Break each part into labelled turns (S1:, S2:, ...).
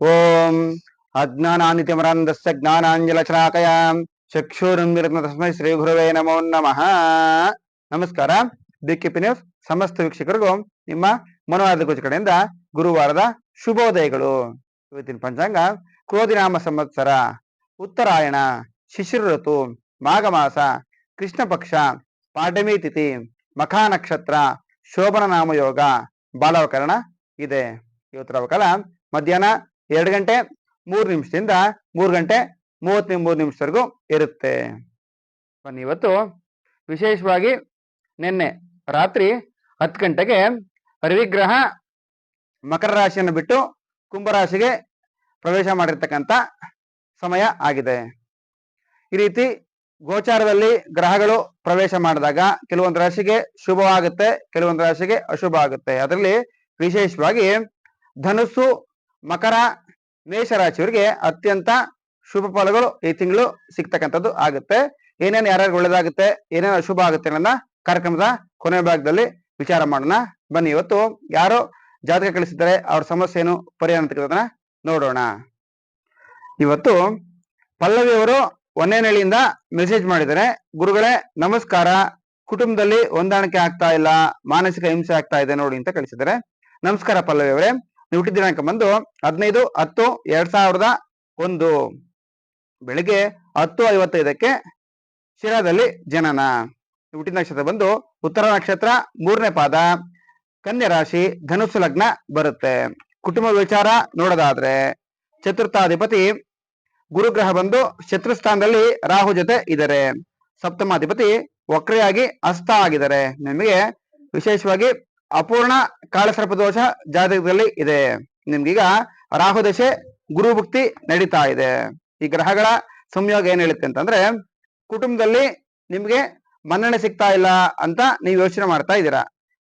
S1: ಓಂ ಅಜ್ಞಾನಾನಿತಿಮರಂದಸ್ಯ ಜ್ಞಾನಾಂಜಲಚನಾಕಯ ಚಕ್ಷುರುನ್ಮಿರತ್ನ ತಸ್ಮೈ ಶ್ರೀ ಗುರುವೇ ನಮೋ ನಮಃ ನಮಸ್ಕಾರ ಬಿಕ್ಕಿಪಿ ನ್ಯೂಸ್ ಸಮಸ್ತ ವೀಕ್ಷಕರಿಗೂ ನಿಮ್ಮ ಮನೋವಾದ ಗೋಚ ಕಡೆಯಿಂದ ಗುರುವಾರದ ಶುಭೋದಯಗಳು. ಇವತ್ತಿನ ಪಂಚಾಂಗ, ಕ್ರೋಧಿನಾಮ ಸಂವತ್ಸರ, ಉತ್ತರಾಯಣ ಶಿಶಿರ ಋತು ಮಾಘ ಮಾಸ ಕೃಷ್ಣ ಪಕ್ಷ ಪಾಡಮಿ ತಿಥಿ, ಮಖಾ ನಕ್ಷತ್ರ ಶೋಭನ ನಾಮಯೋಗ ಬಾಲವಕರಣ ಇದೆ. ಇವತ್ತರ ಕಾಲ ಮಧ್ಯಾಹ್ನ ಎರಡು ಗಂಟೆ ಮೂರು ನಿಮಿಷದಿಂದ ಮೂರು ಗಂಟೆ ಮೂವತ್ತ್ ಮೂರು ನಿಮಿಷವರೆಗೂ ಇರುತ್ತೆ. ಬನ್ನಿ, ಇವತ್ತು ವಿಶೇಷವಾಗಿ ನಿನ್ನೆ ರಾತ್ರಿ ಹತ್ತು ಗಂಟೆಗೆ ರವಿಗ್ರಹ ಮಕರ ರಾಶಿಯನ್ನು ಬಿಟ್ಟು ಕುಂಭರಾಶಿಗೆ ಪ್ರವೇಶ ಮಾಡಿರ್ತಕ್ಕಂಥ ಸಮಯ ಆಗಿದೆ. ಈ ರೀತಿ ಗೋಚಾರದಲ್ಲಿ ಗ್ರಹಗಳು ಪ್ರವೇಶ ಮಾಡಿದಾಗ ಕೆಲವೊಂದು ರಾಶಿಗೆ ಶುಭವಾಗುತ್ತೆ, ಕೆಲವೊಂದು ರಾಶಿಗೆ ಅಶುಭ ಆಗುತ್ತೆ. ಅದರಲ್ಲಿ ವಿಶೇಷವಾಗಿ ಧನುಸ್ಸು ಮಕರ ಮೇಷರಾಶಿಯವರಿಗೆ ಅತ್ಯಂತ ಶುಭ ಫಲಗಳು ಈ ತಿಂಗಳು ಸಿಗ್ತಕ್ಕಂಥದ್ದು ಆಗುತ್ತೆ. ಏನೇನು ಯಾರ್ಯಾರು ಒಳ್ಳೇದಾಗುತ್ತೆ, ಏನೇನು ಅಶುಭ ಆಗುತ್ತೆ ಅನ್ನೋದನ್ನ ಕಾರ್ಯಕ್ರಮದ ಕೊನೆ ಭಾಗದಲ್ಲಿ ವಿಚಾರ ಮಾಡೋಣ. ಬನ್ನಿ, ಇವತ್ತು ಯಾರು ಜಾತಕ ಕಳಿಸಿದ್ದಾರೆ, ಅವ್ರ ಸಮಸ್ಯೆ ಏನು, ಪರಿಹಾರ ಅಂತಕ್ಕಂಥದ್ದನ್ನ ನೋಡೋಣ. ಇವತ್ತು ಪಲ್ಲವಿ ಅವರು ಒಂದೇನಹಳ್ಳಿಯಿಂದ ಮೆಸೇಜ್ ಮಾಡಿದ್ದಾರೆ. ಗುರುಗಳೇ, ನಮಸ್ಕಾರ. ಕುಟುಂಬದಲ್ಲಿ ಹೊಂದಾಣಿಕೆ ಆಗ್ತಾ ಇಲ್ಲ, ಮಾನಸಿಕ ಹಿಂಸೆ ಆಗ್ತಾ ಇದೆ ನೋಡಿ ಅಂತ ಕಳಿಸಿದ್ದಾರೆ. ನಮಸ್ಕಾರ ಪಲ್ಲವಿ ಅವರೇ. ಹುಟ್ಟಿದ ದಿನಾಂಕ ಬಂದು ಹದಿನೈದು, ಹತ್ತು, ಎರಡ್ ಸಾವಿರದ ಒಂದು. ಬೆಳಿಗ್ಗೆ ಹತ್ತು ಐವತ್ತೈದಕ್ಕೆ ಶಿರಾದಲ್ಲಿ ಜನನ. ಹುಟ್ಟಿದ ನಕ್ಷತ್ರ ಬಂದು ಉತ್ತರ ನಕ್ಷತ್ರ ಮೂರನೇ ಪಾದ. ಕನ್ಯಾ ರಾಶಿ ಧನುಸು ಲಗ್ನ ಬರುತ್ತೆ. ಕುಟುಂಬ ವಿಚಾರ ನೋಡೋದಾದ್ರೆ ಚತುರ್ಥಾಧಿಪತಿ ಗುರುಗ್ರಹ ಬಂದು ಶತ್ರುಸ್ಥಾನದಲ್ಲಿ ರಾಹು ಜೊತೆ ಇದ್ದಾರೆ. ಸಪ್ತಮಾಧಿಪತಿ ವಕ್ರೆಯಾಗಿ ಅಸ್ತ ಆಗಿದ್ದಾರೆ. ನಿಮಗೆ ವಿಶೇಷವಾಗಿ ಅಪೂರ್ಣ ಕಾಳಸರ್ಪ ದೋಷ ಜಾತಕದಲ್ಲಿ ಇದೆ. ನಿಮ್ಗೀಗ ರಾಹು ದಶೆ ಗುರು ಭಕ್ತಿ ನಡೀತಾ ಇದೆ. ಈ ಗ್ರಹಗಳ ಸಂಯೋಗ ಏನ್ ಹೇಳುತ್ತೆ ಅಂತಂದ್ರೆ, ಕುಟುಂಬದಲ್ಲಿ ನಿಮ್ಗೆ ಮನ್ನಣೆ ಸಿಗ್ತಾ ಇಲ್ಲ ಅಂತ ನೀವು ಯೋಚನೆ ಮಾಡ್ತಾ ಇದ್ದೀರಾ.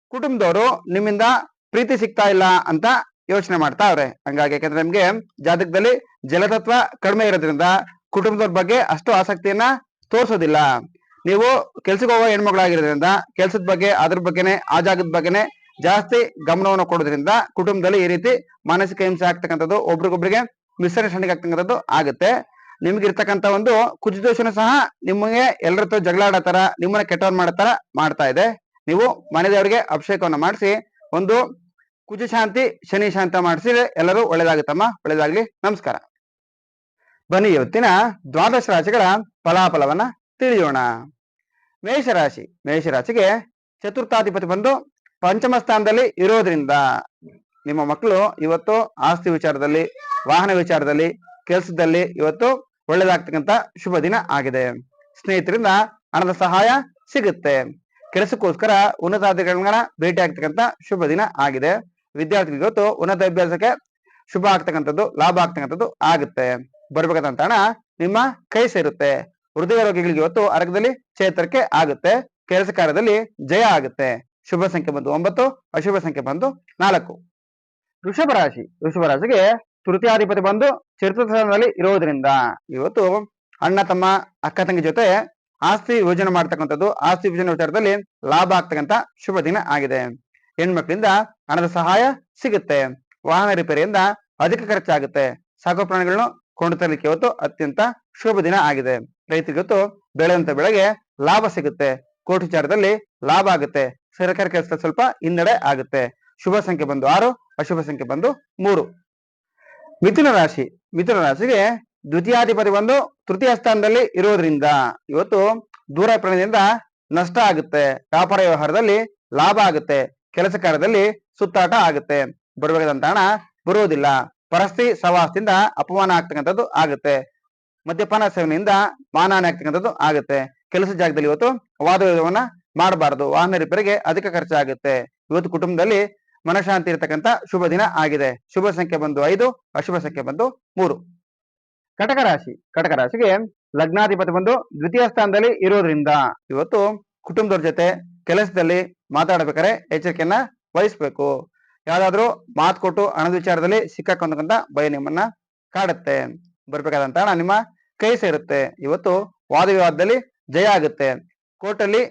S1: ಕುಟುಂಬದವರು ನಿಮ್ಮಿಂದ ಪ್ರೀತಿ ಸಿಗ್ತಾ ಇಲ್ಲ ಅಂತ ಯೋಚನೆ ಮಾಡ್ತಾ ಅವ್ರೆ. ಹಂಗಾಗಿ ಯಾಕಂದ್ರೆ ನಿಮ್ಗೆ ಜಾತಕದಲ್ಲಿ ಜಲತತ್ವ ಕಡಿಮೆ ಇರೋದ್ರಿಂದ ಕುಟುಂಬದವ್ರ ಬಗ್ಗೆ ಅಷ್ಟು ಆಸಕ್ತಿಯನ್ನ ತೋರಿಸೋದಿಲ್ಲ. ನೀವು ಕೆಲ್ಸಕ್ಕೆ ಹೋಗೋ ಹೆಣ್ಮಕ್ಳಾಗಿರೋದ್ರಿಂದ ಕೆಲ್ಸದ ಬಗ್ಗೆ, ಅದ್ರ ಬಗ್ಗೆನೆ, ಆ ಜಾಗದ ಬಗ್ಗೆನೆ ಜಾಸ್ತಿ ಗಮನವನ್ನು ಕೊಡೋದ್ರಿಂದ ಕುಟುಂಬದಲ್ಲಿ ಈ ರೀತಿ ಮಾನಸಿಕ ಹಿಂಸೆ ಆಗ್ತಕ್ಕಂಥದ್ದು ಒಬ್ರಿಗೊಬ್ರಿಗೆ ಮಿಸ್ಅಂಡರ್ಸ್ಟ್ಯಾಂಡಿಂಗ್ ಆಗ್ತಕ್ಕಂಥದ್ದು ಆಗುತ್ತೆ. ನಿಮ್ಗೆ ಇರ್ತಕ್ಕಂಥ ಒಂದು ಕುಜದೋಷನು ಸಹ ನಿಮಗೆ ಎಲ್ಲರ ಹತ್ರ ಜಗಳ ಆಡೋ ತರ ನಿಮ್ಮನ್ನ ಕೆಟ್ಟವನ್ ಮಾಡೋ ತರ ಮಾಡ್ತಾ ಇದೆ. ನೀವು ಮನೆದೇವರಿಗೆ ಅಭಿಷೇಕವನ್ನು ಮಾಡಿಸಿ, ಒಂದು ಕುಜ ಶಾಂತಿ, ಶನಿ ಶಾಂತ ಮಾಡಿಸಿ, ಎಲ್ಲರೂ ಒಳ್ಳೇದಾಗುತ್ತಮ್ಮ. ಒಳ್ಳೇದಾಗ್ಲಿ. ನಮಸ್ಕಾರ. ಬನ್ನಿ ಇವತ್ತಿನ ದ್ವಾದಶ ರಾಶಿಗಳ ಫಲಾಫಲವನ್ನ ತಿಳಿಯೋಣ. ಮೇಷರಾಶಿ, ಮೇಷರಾಶಿಗೆ ಚತುರ್ಥಾಧಿಪತಿ ಬಂದು ಪಂಚಮ ಸ್ಥಾನದಲ್ಲಿ ಇರೋದ್ರಿಂದ ನಿಮ್ಮ ಮಕ್ಕಳು ಇವತ್ತು ಆಸ್ತಿ ವಿಚಾರದಲ್ಲಿ, ವಾಹನ ವಿಚಾರದಲ್ಲಿ, ಕೆಲಸದಲ್ಲಿ ಇವತ್ತು ಒಳ್ಳೇದಾಗ್ತಕ್ಕಂಥ ಶುಭ ದಿನ ಆಗಿದೆ. ಸ್ನೇಹಿತರಿಂದ ಹಣದ ಸಹಾಯ ಸಿಗುತ್ತೆ. ಕೆಲಸಕ್ಕೋಸ್ಕರ ಉನ್ನತಾಧಿಕಾರಿಗಳನ್ನ ಭೇಟಿ ಆಗ್ತಕ್ಕಂಥ ಶುಭ ದಿನ ಆಗಿದೆ. ವಿದ್ಯಾರ್ಥಿಗಳಿಗೆ ಇವತ್ತು ಉನ್ನತ ಅಭ್ಯಾಸಕ್ಕೆ ಶುಭ ಆಗ್ತಕ್ಕಂಥದ್ದು, ಲಾಭ ಆಗ್ತಕ್ಕಂಥದ್ದು ಆಗುತ್ತೆ. ಬರ್ಬೇಕಾದಂತ ಹಣ ನಿಮ್ಮ ಕೈ ಸೇರುತ್ತೆ. ಹೃದಯ ರೋಗಿಗಳಿಗೆ ಇವತ್ತು ಅರ್ಗದಲ್ಲಿ ಚೇತರಿಕೆ ಆಗುತ್ತೆ. ಕೆಲಸ ಕಾರ್ಯದಲ್ಲಿ ಜಯ ಆಗುತ್ತೆ. ಶುಭ ಸಂಖ್ಯೆ ಬಂದು ಒಂಬತ್ತು, ಅಶುಭ ಸಂಖ್ಯೆ ಬಂದು ನಾಲ್ಕು. ವೃಷಭ ರಾಶಿ, ವೃಷಭ ರಾಶಿಗೆ ತೃತೀಯಾಧಿಪತಿ ಬಂದು ಚತುರ್ಥದಲ್ಲಿ ಇರೋದ್ರಿಂದ ಇವತ್ತು ಅಣ್ಣ, ತಮ್ಮ, ಅಕ್ಕ, ತಂಗಿ ಜೊತೆ ಆಸ್ತಿ ಯೋಜನೆ ಮಾಡ್ತಕ್ಕಂಥದ್ದು, ಆಸ್ತಿ ಯೋಜನೆ ವಿಚಾರದಲ್ಲಿ ಲಾಭ ಆಗ್ತಕ್ಕಂತ ಶುಭ ದಿನ ಆಗಿದೆ. ಹೆಣ್ಮಕ್ಳಿಂದ ಹಣದ ಸಹಾಯ ಸಿಗುತ್ತೆ. ವಾಹನ ರಿಪೇರಿಯಿಂದ ಅಧಿಕ ಖರ್ಚಾಗುತ್ತೆ. ಸಾಕು ಪ್ರಾಣಿಗಳನ್ನು ಕೊಂಡು ತರಲಿಕ್ಕೆ ಇವತ್ತು ಅತ್ಯಂತ ಶುಭ ದಿನ ಆಗಿದೆ. ರೈತರಿಗೆ ಇವತ್ತು ಬೆಳೆದಂತ ಬೆಳೆಗೆ ಲಾಭ ಸಿಗುತ್ತೆ. ಕೋರ್ಟ್ ವಿಚಾರದಲ್ಲಿ ಲಾಭ ಆಗುತ್ತೆ. ಸರ್ಕಾರ ಕೆಲಸ ಸ್ವಲ್ಪ ಹಿನ್ನಡೆ ಆಗುತ್ತೆ. ಶುಭ ಸಂಖ್ಯೆ ಬಂದು ಆರು, ಅಶುಭ ಸಂಖ್ಯೆ ಬಂದು ಮೂರು. ಮಿಥುನ ರಾಶಿ, ಮಿಥುನ ರಾಶಿಗೆ ದ್ವಿತೀಯಾಧಿಪತಿ ಬಂದು ತೃತೀಯ ಸ್ಥಾನದಲ್ಲಿ ಇರೋದ್ರಿಂದ ಇವತ್ತು ದೂರ ಪ್ರಯಾಣದಿಂದ ನಷ್ಟ ಆಗುತ್ತೆ. ವ್ಯಾಪಾರ ವ್ಯವಹಾರದಲ್ಲಿ ಲಾಭ ಆಗುತ್ತೆ. ಕೆಲಸ ಕಾರ್ಯದಲ್ಲಿ ಸುತ್ತಾಟ ಆಗುತ್ತೆ. ಬರಬೇಕಾದಂತ ಹಣ ಬರುವುದಿಲ್ಲ. ಪರಸ್ತಿ ಸವಾಸದಿಂದ ಅಪಮಾನ ಆಗ್ತಕ್ಕಂಥದ್ದು ಆಗುತ್ತೆ. ಮದ್ಯಪಾನ ಸೇವನೆಯಿಂದ ಮಾನಹಾನಿ ಆಗ್ತಕ್ಕಂಥದ್ದು ಆಗುತ್ತೆ. ಕೆಲಸ ಜಾಗದಲ್ಲಿ ಇವತ್ತು ವಾದ ವಿವಾದವನ್ನ ಮಾಡಬಾರದು. ವಾಹನ ರಿಪೇರಿಗೆ ಅಧಿಕ ಖರ್ಚಾಗುತ್ತೆ. ಇವತ್ತು ಕುಟುಂಬದಲ್ಲಿ ಮನಶಾಂತಿ ಇರತಕ್ಕಂತ ಶುಭ ದಿನ ಆಗಿದೆ. ಶುಭ ಸಂಖ್ಯೆ ಬಂದು ಐದು, ಅಶುಭ ಸಂಖ್ಯೆ ಬಂದು ಮೂರು. ಕಟಕ ರಾಶಿ. ಕಟಕ ರಾಶಿಗೆ ಲಗ್ನಾಧಿಪತಿ ಬಂದು ದ್ವಿತೀಯ ಸ್ಥಾನದಲ್ಲಿ ಇರೋದ್ರಿಂದ ಇವತ್ತು ಕುಟುಂಬದವ್ರ ಜೊತೆ ಕೆಲಸದಲ್ಲಿ ಮಾತಾಡಬೇಕಾರೆ ಎಚ್ಚರಿಕೆಯನ್ನ ವಹಿಸ್ಬೇಕು. ಯಾವ್ದಾದ್ರು ಮಾತು ಕೊಟ್ಟು ಹಣದ ವಿಚಾರದಲ್ಲಿ ಸಿಕ್ಕಾಕೊಂಡಂತ ಭಯ ನಿಮ್ಮನ್ನ ಕಾಡುತ್ತೆ. ಬರ್ಬೇಕಾದಂತ ನಿಮ್ಮ ಕೈ ಸೇರುತ್ತೆ. ಇವತ್ತು ವಾದ ವಿವಾದದಲ್ಲಿ ಜಯ ಆಗುತ್ತೆ. ಕೋರ್ಟಲ್ಲಿ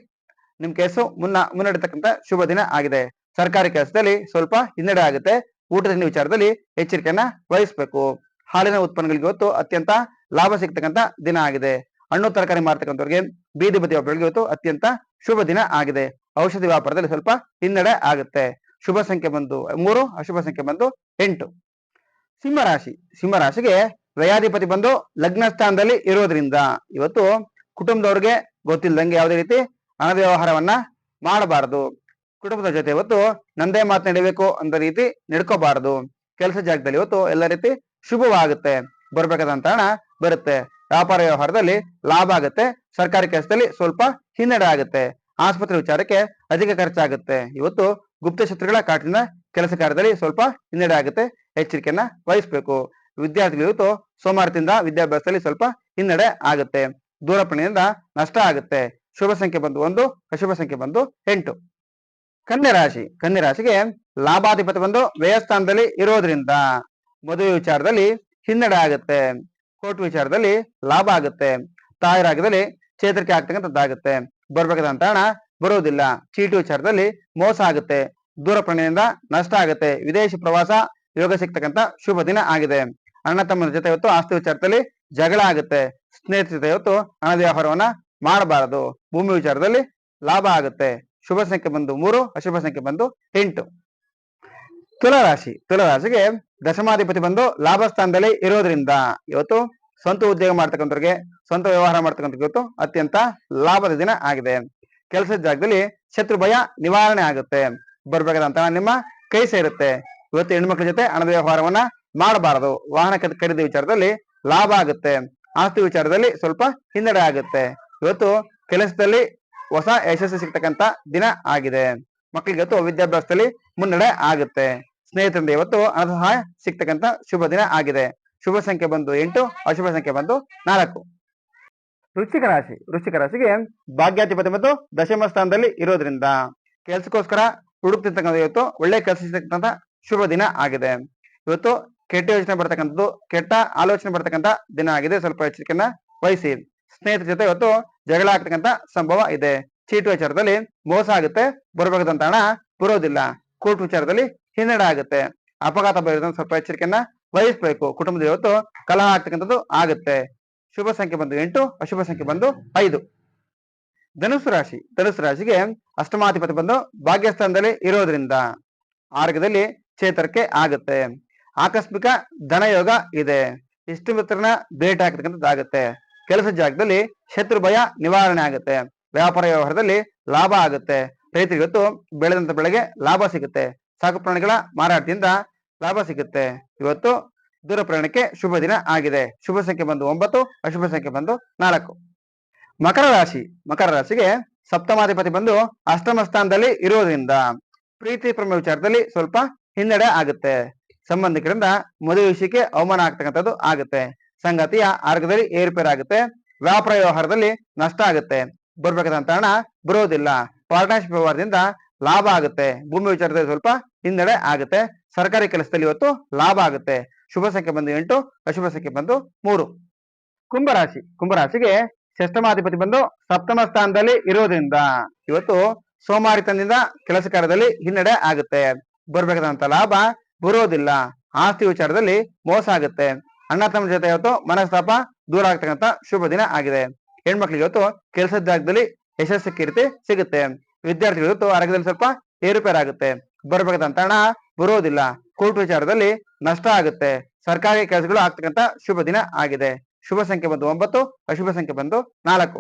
S1: ನಿಮ್ ಕೇಸು ಮುನ್ನ, ಮುನ್ನಡೆತಕ್ಕಂತ ಶುಭ ದಿನ ಆಗಿದೆ. ಸರ್ಕಾರಿ ಕೆಲಸದಲ್ಲಿ ಸ್ವಲ್ಪ ಹಿನ್ನಡೆ ಆಗುತ್ತೆ. ಊಟ ತಿಂಡಿ ವಿಚಾರದಲ್ಲಿ ಎಚ್ಚರಿಕೆಯನ್ನ ವಹಿಸಬೇಕು. ಹಾಲಿನ ಉತ್ಪನ್ನಗಳಿಗೆ ಇವತ್ತು ಅತ್ಯಂತ ಲಾಭ ಸಿಗ್ತಕ್ಕಂತ ದಿನ ಆಗಿದೆ. ಹಣ್ಣು, ತರಕಾರಿ ಮಾರ್ತಕ್ಕಂಥವ್ರಿಗೆ ಬೀದಿ ಬದಿ ವ್ಯಾಪಾರಿಗಳಿಗೆ ಇವತ್ತು ಅತ್ಯಂತ ಶುಭ ದಿನ ಆಗಿದೆ. ಔಷಧಿ ವ್ಯಾಪಾರದಲ್ಲಿ ಸ್ವಲ್ಪ ಹಿನ್ನಡೆ ಆಗುತ್ತೆ. ಶುಭ ಸಂಖ್ಯೆ ಬಂದು ಮೂರು, ಅಶುಭ ಸಂಖ್ಯೆ ಬಂದು ಎಂಟು. ಸಿಂಹರಾಶಿ ಸಿಂಹರಾಶಿಗೆ ವ್ಯಯಾಧಿಪತಿ ಬಂದು ಲಗ್ನ ಸ್ಥಾನದಲ್ಲಿ ಇರೋದ್ರಿಂದ ಇವತ್ತು ಕುಟುಂಬದವ್ರಿಗೆ ಗೊತ್ತಿಲ್ಲದಂಗೆ ಯಾವುದೇ ರೀತಿ ಹಣ ವ್ಯವಹಾರವನ್ನ ಮಾಡಬಾರದು. ಕುಟುಂಬದ ಜೊತೆ ಇವತ್ತು ನಂದೇ ಮಾತು ನಡಿಬೇಕು ಅಂತ ರೀತಿ ನಡ್ಕೋಬಾರದು. ಕೆಲಸ ಜಾಗದಲ್ಲಿ ಇವತ್ತು ಎಲ್ಲ ರೀತಿ ಶುಭವಾಗುತ್ತೆ. ಬರ್ಬೇಕಾದಂತ ಹಣ ಬರುತ್ತೆ. ವ್ಯಾಪಾರ ವ್ಯವಹಾರದಲ್ಲಿ ಲಾಭ ಆಗುತ್ತೆ. ಸರ್ಕಾರಿ ಕೆಲಸದಲ್ಲಿ ಸ್ವಲ್ಪ ಹಿನ್ನಡೆ ಆಗುತ್ತೆ. ಆಸ್ಪತ್ರೆ ವಿಚಾರಕ್ಕೆ ಅಧಿಕ ಖರ್ಚಾಗುತ್ತೆ. ಇವತ್ತು ಗುಪ್ತ ಶತ್ರುಗಳ ಕಾಟಿನ ಕೆಲಸ ಕಾರ್ಯದಲ್ಲಿ ಸ್ವಲ್ಪ ಹಿನ್ನಡೆ ಆಗುತ್ತೆ. ಎಚ್ಚರಿಕೆಯನ್ನ ವಹಿಸಬೇಕು. ವಿದ್ಯಾರ್ಥಿಗಳು ಇವತ್ತು ಸೋಮವಾರದಿಂದ ವಿದ್ಯಾಭ್ಯಾಸದಲ್ಲಿ ಸ್ವಲ್ಪ ಹಿನ್ನಡೆ ಆಗುತ್ತೆ. ದೂರಪಣಿಯಿಂದ ನಷ್ಟ ಆಗುತ್ತೆ. ಶುಭ ಸಂಖ್ಯೆ ಬಂದು ಒಂದು, ಅಶುಭ ಸಂಖ್ಯೆ ಬಂದು ಎಂಟು. ಕನ್ಯಾ ರಾಶಿ, ಕನ್ಯಾ ರಾಶಿಗೆ ಲಾಭಾಧಿಪತಿ ಬಂದು ವ್ಯಯಸ್ಥಾನದಲ್ಲಿ ಇರೋದ್ರಿಂದ ಮದುವೆ ವಿಚಾರದಲ್ಲಿ ಹಿನ್ನಡೆ ಆಗುತ್ತೆ. ಕೋರ್ಟ್ ವಿಚಾರದಲ್ಲಿ ಲಾಭ ಆಗುತ್ತೆ. ತಾಯಿರಾಗದಲ್ಲಿ ಚೇತರಿಕೆ ಆಗ್ತಕ್ಕಂಥದ್ದಾಗುತ್ತೆ ಬರ್ಬೇಕಾದಂತ ಹಣ ಬರೋದಿಲ್ಲ. ಚೀಟಿ ವಿಚಾರದಲ್ಲಿ ಮೋಸ ಆಗುತ್ತೆ. ದೂರ ಪ್ರಯಾಣದಿಂದ ನಷ್ಟ ಆಗುತ್ತೆ. ವಿದೇಶಿ ಪ್ರವಾಸ, ಯೋಗ ಸಿಗ್ತಕ್ಕಂಥ ಶುಭ ದಿನ ಆಗಿದೆ. ಅಣ್ಣ ತಮ್ಮನ ಜೊತೆ ಇವತ್ತು ಆಸ್ತಿ ವಿಚಾರದಲ್ಲಿ ಜಗಳ ಆಗುತ್ತೆ. ಸ್ನೇಹಿತರ ಜೊತೆ ಇವತ್ತು ಹಣದ ವ್ಯವಹಾರವನ್ನ ಮಾಡಬಾರದು. ಭೂಮಿ ವಿಚಾರದಲ್ಲಿ ಲಾಭ ಆಗುತ್ತೆ. ಶುಭ ಸಂಖ್ಯೆ ಬಂದು ಮೂರು, ಅಶುಭ ಸಂಖ್ಯೆ ಬಂದು ಎಂಟು. ತುಲಾರಾಶಿ ತುಲಾರಾಶಿಗೆ ದಶಮಾಧಿಪತಿ ಬಂದು ಲಾಭ ಸ್ಥಾನದಲ್ಲಿ ಇರೋದ್ರಿಂದ ಇವತ್ತು ಸ್ವಂತ ಉದ್ಯೋಗ ಮಾಡ್ತಕ್ಕಂಥವ್ರಿಗೆ, ಸ್ವಂತ ವ್ಯವಹಾರ ಮಾಡ್ತಕ್ಕಂಥ ಇವತ್ತು ಅತ್ಯಂತ ಲಾಭದ ದಿನ ಆಗಿದೆ. ಕೆಲಸದ ಜಾಗದಲ್ಲಿ ಶತ್ರು ಭಯ ನಿವಾರಣೆ ಆಗುತ್ತೆ. ಬರ್ಬೇಕಾದಂತ ನಿಮ್ಮ ಕೈ ಸೇರುತ್ತೆ. ಇವತ್ತು ಹೆಣ್ಮಕ್ಳ ಜೊತೆ ಹಣದ ವ್ಯವಹಾರವನ್ನ ಮಾಡಬಾರದು. ವಾಹನ ಖರೀ- ಖರೀದಿ ವಿಚಾರದಲ್ಲಿ ಲಾಭ ಆಗುತ್ತೆ. ಆಸ್ತಿ ವಿಚಾರದಲ್ಲಿ ಸ್ವಲ್ಪ ಹಿನ್ನಡೆ ಆಗುತ್ತೆ. ಇವತ್ತು ಕೆಲಸದಲ್ಲಿ ಹೊಸ ಯಶಸ್ಸು ಸಿಗ್ತಕ್ಕಂತ ದಿನ ಆಗಿದೆ. ಮಕ್ಕಳಿಗೆ ಇವತ್ತು ವಿದ್ಯಾಭ್ಯಾಸದಲ್ಲಿ ಮುನ್ನಡೆ ಆಗುತ್ತೆ. ಸ್ನೇಹಿತರಿಂದ ಇವತ್ತು ಹಣದ ಸಹಾಯ ಸಿಗ್ತಕ್ಕಂತ ಶುಭ ದಿನ ಆಗಿದೆ. ಶುಭ ಸಂಖ್ಯೆ ಬಂದು ಎಂಟು, ಅಶುಭ ಸಂಖ್ಯೆ ಬಂದು ನಾಲ್ಕು. ವೃಶ್ಚಿಕ ರಾಶಿ. ವೃಶ್ಚಿಕ ರಾಶಿಗೆ ಭಾಗ್ಯಾಧಿಪತಿ ಮತ್ತು ದಶಮ ಸ್ಥಾನದಲ್ಲಿ ಇರೋದ್ರಿಂದ ಕೆಲಸಕ್ಕೋಸ್ಕರ ಹುಡುಕ್ತಿರ್ತಕ್ಕಂಥ ಇವತ್ತು ಒಳ್ಳೆ ಕೆಲಸ ಸಿಗ್ತಕ್ಕಂಥ ಶುಭ ದಿನ ಆಗಿದೆ. ಇವತ್ತು ಕೆಟ್ಟ ಯೋಚನೆ ಬರ್ತಕ್ಕಂಥದ್ದು, ಕೆಟ್ಟ ಆಲೋಚನೆ ಬರ್ತಕ್ಕಂಥ ದಿನ ಆಗಿದೆ. ಸ್ವಲ್ಪ ಎಚ್ಚರಿಕೆಯನ್ನ ವಹಿಸಿ. ಸ್ನೇಹಿತರ ಜೊತೆ ಇವತ್ತು ಜಗಳ ಆಗ್ತಕ್ಕಂಥ ಸಂಭವ ಇದೆ. ಚೀಟು ವಿಚಾರದಲ್ಲಿ ಮೋಸ ಆಗುತ್ತೆ ಬರಬೇಕಾದಂತ ಹಣ ಬರೋದಿಲ್ಲ. ಕೋರ್ಟ್ ವಿಚಾರದಲ್ಲಿ ಹಿನ್ನಡೆ ಆಗುತ್ತೆ. ಅಪಘಾತ ಬರೋದ್ರಿಂದ ಸ್ವಲ್ಪ ಎಚ್ಚರಿಕೆಯನ್ನ ವಹಿಸ್ಬೇಕು. ಕುಟುಂಬದ ಇವತ್ತು ಕಲಹ ಆಗ್ತಕ್ಕಂಥದ್ದು ಆಗುತ್ತೆ. ಶುಭ ಸಂಖ್ಯೆ ಬಂದು ಎಂಟು, ಅಶುಭ ಸಂಖ್ಯೆ ಬಂದು ಐದು. ಧನುಸು ರಾಶಿ. ಧನುಸು ರಾಶಿಗೆ ಅಷ್ಟಮಾಧಿಪತಿ ಬಂದು ಭಾಗ್ಯಸ್ಥಾನದಲ್ಲಿ ಇರೋದ್ರಿಂದ ಆರೋಗ್ಯದಲ್ಲಿ ಚೇತರಿಕೆ ಆಗುತ್ತೆ. ಆಕಸ್ಮಿಕ ಧನಯೋಗ ಇದೆ. ಇಷ್ಟು ಮಿತ್ರನ ಭೇಟಿ ಆಗುತ್ತೆ. ಕೆಲಸ ಜಾಗದಲ್ಲಿ ಶತ್ರು ಭಯ ನಿವಾರಣೆ ಆಗುತ್ತೆ. ವ್ಯಾಪಾರ ವ್ಯವಹಾರದಲ್ಲಿ ಲಾಭ ಆಗುತ್ತೆ. ರೈತರಿಗೆ ಇವತ್ತು ಬೆಳೆದಂತ ಬೆಳೆಗೆ ಲಾಭ ಸಿಗುತ್ತೆ. ಸಾಕು ಪ್ರಾಣಿಗಳ ಮಾರಾಟದಿಂದ ಲಾಭ ಸಿಗುತ್ತೆ. ಇವತ್ತು ದೂರ ಪ್ರಯಾಣಕ್ಕೆ ಶುಭ ದಿನ ಆಗಿದೆ. ಶುಭ ಸಂಖ್ಯೆ ಬಂದು ಒಂಬತ್ತು, ಅಶುಭ ಸಂಖ್ಯೆ ಬಂದು ನಾಲ್ಕು. ಮಕರ ರಾಶಿ. ಮಕರ ರಾಶಿಗೆ ಸಪ್ತಮಾಧಿಪತಿ ಬಂದು ಅಷ್ಟಮ ಸ್ಥಾನದಲ್ಲಿ ಇರೋದ್ರಿಂದ ಪ್ರೀತಿ, ಪ್ರೇಮ ವಿಚಾರದಲ್ಲಿ ಸ್ವಲ್ಪ ಹಿನ್ನಡೆ ಆಗುತ್ತೆ. ಸಂಬಂಧಿಕರಿಂದ ಮದುವೆ ವಿಷಯಕ್ಕೆ ಅವಮಾನ ಆಗ್ತಕ್ಕಂಥದ್ದು ಆಗುತ್ತೆ. ಸಂಗತಿಯ ಆರ್ಗದಲ್ಲಿ ಏರುಪೇರಾಗುತ್ತೆ ವ್ಯಾಪಾರ ವ್ಯವಹಾರದಲ್ಲಿ ನಷ್ಟ ಆಗುತ್ತೆ. ಬರ್ಬೇಕಾದಂತ ಹಣ ಬರೋದಿಲ್ಲ. ಪಾರ್ಟ್ನರ್ಶಿಪ್ ವ್ಯವಹಾರದಿಂದ ಲಾಭ ಆಗುತ್ತೆ. ಭೂಮಿ ವಿಚಾರದಲ್ಲಿ ಸ್ವಲ್ಪ ಹಿನ್ನಡೆ ಆಗುತ್ತೆ. ಸರ್ಕಾರಿ ಕೆಲಸದಲ್ಲಿ ಇವತ್ತು ಲಾಭ ಆಗುತ್ತೆ. ಶುಭ ಸಂಖ್ಯೆ ಬಂದು ಎಂಟು, ಅಶುಭ ಸಂಖ್ಯೆ ಬಂದು ಮೂರು. ಕುಂಭರಾಶಿ. ಕುಂಭರಾಶಿಗೆ ಷಷ್ಟಮಾಧಿಪತಿ ಬಂದು ಸಪ್ತಮ ಸ್ಥಾನದಲ್ಲಿ ಇರೋದ್ರಿಂದ ಇವತ್ತು ಸೋಮಾರಿತನದಿಂದ ಕೆಲಸ ಕಾರ್ಯದಲ್ಲಿ ಹಿನ್ನಡೆ ಆಗುತ್ತೆ. ಬರ್ಬೇಕಾದಂತ ಲಾಭ ಬರೋದಿಲ್ಲ. ಆಸ್ತಿ ವಿಚಾರದಲ್ಲಿ ಮೋಸ ಆಗುತ್ತೆ. ಅಣ್ಣ, ತಮ್ಮ ಜೊತೆ ಇವತ್ತು ಮನಸ್ತಾಪ ದೂರ ಆಗ್ತಕ್ಕಂತ ಶುಭ ದಿನ ಆಗಿದೆ. ಹೆಣ್ಮಕ್ಳಿಗೆ ಇವತ್ತು ಕೆಲಸದ ಜಾಗದಲ್ಲಿ ಯಶಸ್ಸು ಕೀರ್ತಿ ಸಿಗುತ್ತೆ. ವಿದ್ಯಾರ್ಥಿಗಳು ಇವತ್ತು ಆರೋಗ್ಯದಲ್ಲಿ ಸ್ವಲ್ಪ ಏರುಪೇರಾಗುತ್ತೆ ಬರ್ಬೇಕಾದಂತ ಹಣ ಬರೋದಿಲ್ಲ. ಕೋರ್ಟ್ ವಿಚಾರದಲ್ಲಿ ನಷ್ಟ ಆಗುತ್ತೆ. ಸರ್ಕಾರಿ ಕೆಲಸಗಳು ಆಗ್ತಕ್ಕಂಥ ಶುಭ ದಿನ ಆಗಿದೆ. ಶುಭ ಸಂಖ್ಯೆ ಬಂದು ಒಂಬತ್ತು, ಅಶುಭ ಸಂಖ್ಯೆ ಬಂದು ನಾಲ್ಕು.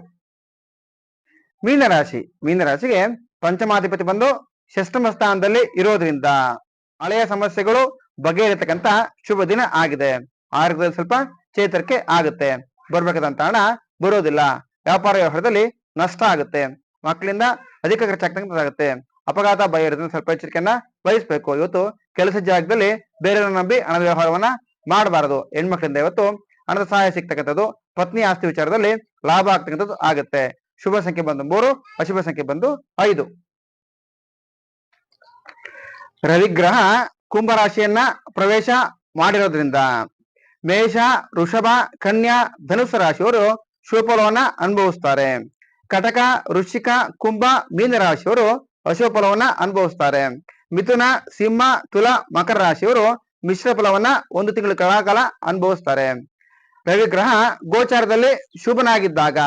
S1: ಮೀನರಾಶಿ. ಮೀನರಾಶಿಗೆ ಪಂಚಮಾಧಿಪತಿ ಬಂದು ಷಷ್ಟಮ ಸ್ಥಾನದಲ್ಲಿ ಇರೋದ್ರಿಂದ ಹಳೆಯ ಸಮಸ್ಯೆಗಳು ಬಗೆಹರಿತಕ್ಕಂತ ಶುಭ ದಿನ ಆಗಿದೆ. ಆರೋಗ್ಯದಲ್ಲಿ ಸ್ವಲ್ಪ ಚೇತರಿಕೆ ಆಗುತ್ತೆ. ಬರ್ಬೇಕಾದಂತ ಹಣ ಬರೋದಿಲ್ಲ. ವ್ಯಾಪಾರ ವ್ಯವಹಾರದಲ್ಲಿ ನಷ್ಟ ಆಗುತ್ತೆ. ಮಕ್ಕಳಿಂದ ಅಧಿಕ ಖರ್ಚಾಗ್ತಕ್ಕಂಥದ್ದಾಗುತ್ತೆ ಅಪಘಾತ ಭಯ ಇರೋದ್ರಿಂದ ಸ್ವಲ್ಪ ಎಚ್ಚರಿಕೆಯನ್ನ ವಹಿಸ್ಬೇಕು. ಇವತ್ತು ಕೆಲಸ ಜಾಗದಲ್ಲಿ ಬೇರೆಯವ್ರನ್ನ ನಂಬಿ ಹಣದ ವ್ಯವಹಾರವನ್ನ ಮಾಡಬಾರದು. ಹೆಣ್ಮಕ್ಳಿಂದ ಇವತ್ತು ಹಣದ ಸಹಾಯ ಸಿಗ್ತಕ್ಕಂಥದ್ದು ಪತ್ನಿ ಆಸ್ತಿ ವಿಚಾರದಲ್ಲಿ ಲಾಭ ಆಗ್ತಕ್ಕಂಥದ್ದು ಆಗುತ್ತೆ. ಶುಭ ಸಂಖ್ಯೆ ಬಂದು ಮೂರು, ಅಶುಭ ಸಂಖ್ಯೆ ಬಂದು ಐದು. ರವಿಗ್ರಹ ಕುಂಭರಾಶಿಯನ್ನ ಪ್ರವೇಶ ಮಾಡಿರೋದ್ರಿಂದ ಮೇಷ, ವೃಷಭ, ಕನ್ಯಾ, ಧನುಸ್ಸು ರಾಶಿಯವರು ಶುಭಫಲವನ್ನ ಅನುಭವಿಸ್ತಾರೆ. ಕಟಕ, ವೃಶ್ಚಿಕ, ಕುಂಭ, ಮೀನ ರಾಶಿಯವರು ಅಶುಭ ಫಲವನ್ನ ಅನುಭವಿಸ್ತಾರೆ. ಮಿಥುನ, ಸಿಂಹ, ತುಲ, ಮಕರ ರಾಶಿಯವರು ಮಿಶ್ರ ಫಲವನ್ನ ಒಂದು ತಿಂಗಳ ಕಾಲ ಅನುಭವಿಸ್ತಾರೆ. ರವಿಗ್ರಹ ಗೋಚಾರದಲ್ಲಿ ಶುಭನಾಗಿದ್ದಾಗ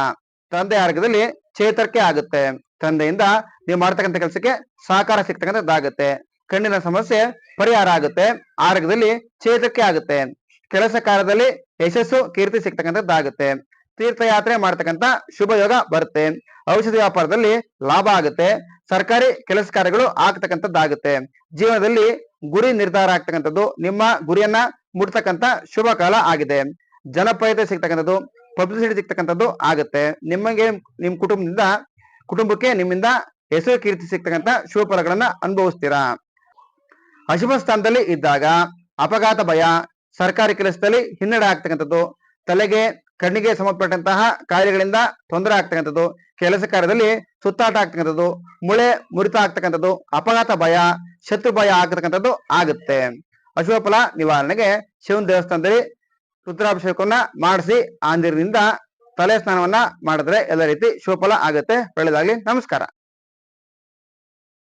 S1: ತಂದೆ ಆರೋಗ್ಯದಲ್ಲಿ ಚೇತರಿಕೆ ಆಗುತ್ತೆ. ತಂದೆಯಿಂದ ನೀವು ಮಾಡ್ತಕ್ಕಂಥ ಕೆಲಸಕ್ಕೆ ಸಹಕಾರ ಸಿಗ್ತಕ್ಕಂಥದ್ದಾಗುತ್ತೆ. ಕಣ್ಣಿನ ಸಮಸ್ಯೆ ಪರಿಹಾರ ಆಗುತ್ತೆ, ಆರೋಗ್ಯದಲ್ಲಿ ಛೇದಕ್ಕೆ ಆಗುತ್ತೆ. ಕೆಲಸ ಕಾರ್ಯದಲ್ಲಿ ಯಶಸ್ಸು, ಕೀರ್ತಿ ಸಿಗ್ತಕ್ಕಂಥದ್ದಾಗುತ್ತೆ. ತೀರ್ಥಯಾತ್ರೆ ಮಾಡ್ತಕ್ಕಂಥ ಶುಭ ಯೋಗ ಬರುತ್ತೆ. ಔಷಧಿ ವ್ಯಾಪಾರದಲ್ಲಿ ಲಾಭ ಆಗುತ್ತೆ. ಸರ್ಕಾರಿ ಕೆಲಸ ಕಾರ್ಯಗಳು ಆಗ್ತಕ್ಕಂಥದ್ದಾಗುತ್ತೆ. ಜೀವನದಲ್ಲಿ ಗುರಿ ನಿರ್ಧಾರ ಆಗ್ತಕ್ಕಂಥದ್ದು, ನಿಮ್ಮ ಗುರಿಯನ್ನ ಮುಟ್ತಕ್ಕಂಥ ಶುಭ ಕಾಲ ಆಗಿದೆ. ಜನಪ್ರಿಯತೆ ಸಿಗ್ತಕ್ಕಂಥದ್ದು ಪಬ್ಲಿಸಿಟಿ ಸಿಗ್ತಕ್ಕಂಥದ್ದು ಆಗುತ್ತೆ. ನಿಮಗೆ ನಿಮ್ ಕುಟುಂಬದಿಂದ, ಕುಟುಂಬಕ್ಕೆ ನಿಮ್ಮಿಂದ ಹೆಸರು ಕೀರ್ತಿ ಸಿಗ್ತಕ್ಕಂಥ ಶುಭ ಫಲಗಳನ್ನ ಅನುಭವಿಸ್ತೀರಾ? ಅಶುಭ ಸ್ಥಾನದಲ್ಲಿ ಇದ್ದಾಗ ಅಪಘಾತ ಭಯ ಸರ್ಕಾರಿ ಕೆಲಸದಲ್ಲಿ ಹಿನ್ನಡೆ ಆಗ್ತಕ್ಕಂಥದ್ದು. ತಲೆಗೆ, ಕಣ್ಣಿಗೆ ಸಂಬಂಧಪಟ್ಟಂತಹ ಕಾಯಿಲೆಗಳಿಂದ ತೊಂದರೆ ಆಗ್ತಕ್ಕಂಥದ್ದು. ಕೆಲಸ ಕಾರ್ಯದಲ್ಲಿ ಸುತ್ತಾಟ ಆಗ್ತಕ್ಕಂಥದ್ದು. ಮುಳೆ ಮುರಿತ ಆಗ್ತಕ್ಕಂಥದ್ದು. ಅಪಘಾತ ಭಯ, ಶತ್ರು ಭಯ ಆಗ್ತಕ್ಕಂಥದ್ದು ಆಗುತ್ತೆ. ಅಶುಭ ಫಲ ನಿವಾರಣೆಗೆ ಶಿವನ ದೇವಸ್ಥಾನದಲ್ಲಿ ರುದ್ರಾಭಿಷೇಕವನ್ನ ಮಾಡಿಸಿ ಆ ನೀರಿನಿಂದ ತಲೆ ಸ್ನಾನವನ್ನ ಮಾಡಿದ್ರೆ ಎಲ್ಲ ರೀತಿ ಶುಭ ಆಗುತ್ತೆ. ಒಳ್ಳೆದಾಗ್ಲಿ ನಮಸ್ಕಾರ.